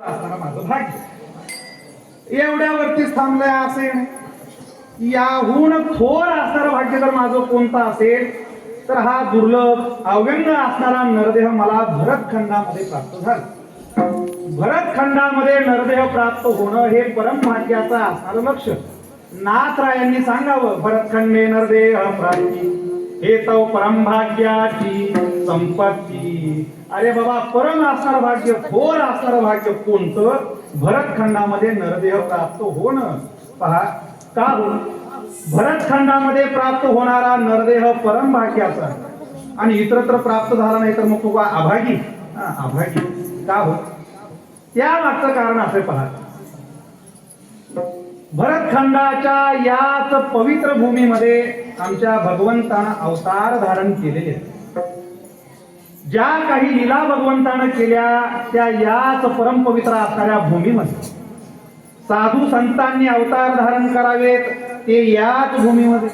असणारा माझं भाग्य एवढ्यावरतीच थांबलंय असेल याहून थोर असणारं भाग्य जर माझं कोणतं असेल तर हा दुर्लभ अव्यंग असणारा नरदेह मला भरतखंडामध्ये प्राप्त झाला. भरतखंडामध्ये नरदेह प्राप्त होणं हे परम भाग्याचं असणारं लक्ष नाथरायांनी सांगावं भरतखंडे नरदेह प्राप्ती. हे तो परम भाग्याची संपत्ती. अरे बाबा परम असणार भाग्य खोल असणार भाग्य कोणतं? भरतखंडामध्ये नरदेह प्राप्त होणं. पहा का हो भरतखंडामध्ये प्राप्त होणारा नरदेह परम भाग्याचा. आणि इतरत्र प्राप्त झाला नाही तर मग तो का अभागी? अभागी. का हो? त्या मागचं कारण असे पहा. भरतखंडाच्या याच पवित्र भूमीमध्ये आमच्या भगवंतानं अवतार धारण केलेले आहेत. ज्या काही लीला भगवंतानं केल्या त्या याच परमपवित्र असणाऱ्या भूमीमध्ये. साधू संतांनी अवतार धारण करावेत ते याच भूमीमध्ये.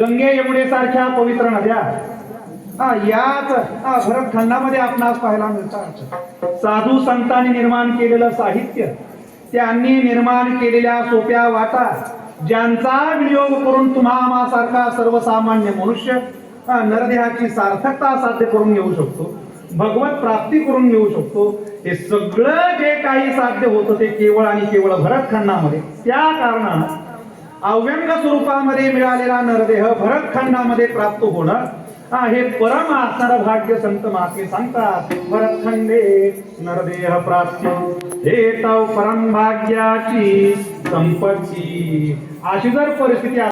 गंगे यमुनेसारख्या पवित्र नद्या. हा याच हा, भरतखंडामध्ये आपणास पाहायला मिळतात. साधू संतांनी निर्माण केलेलं साहित्य त्यांनी निर्माण केलेल्या सोप्या वाटा ज्यांचा विनियोग करून तुम्हा आम्हासारखा सर्वसामान्य मनुष्य नरदेहाची सार्थकता साध्य करून घेऊ शकतो? भगवत प्राप्ती करून घेऊ शकतो? हे सगळं जे काही साध्य होतं ते केवळ आणि केवळ भरतखंडामध्ये. त्या कारणानं अव्यंग स्वरूपामध्ये मिळालेला नरदेह भरतखंडामध्ये प्राप्त होणं हा हे परम असणारं भाग्य संत महात्मे सांगतात. भरतखंडे नरदेह प्राप्त. हे तव परम भाग्याची संपत्ती. अशी जर परिस्थिती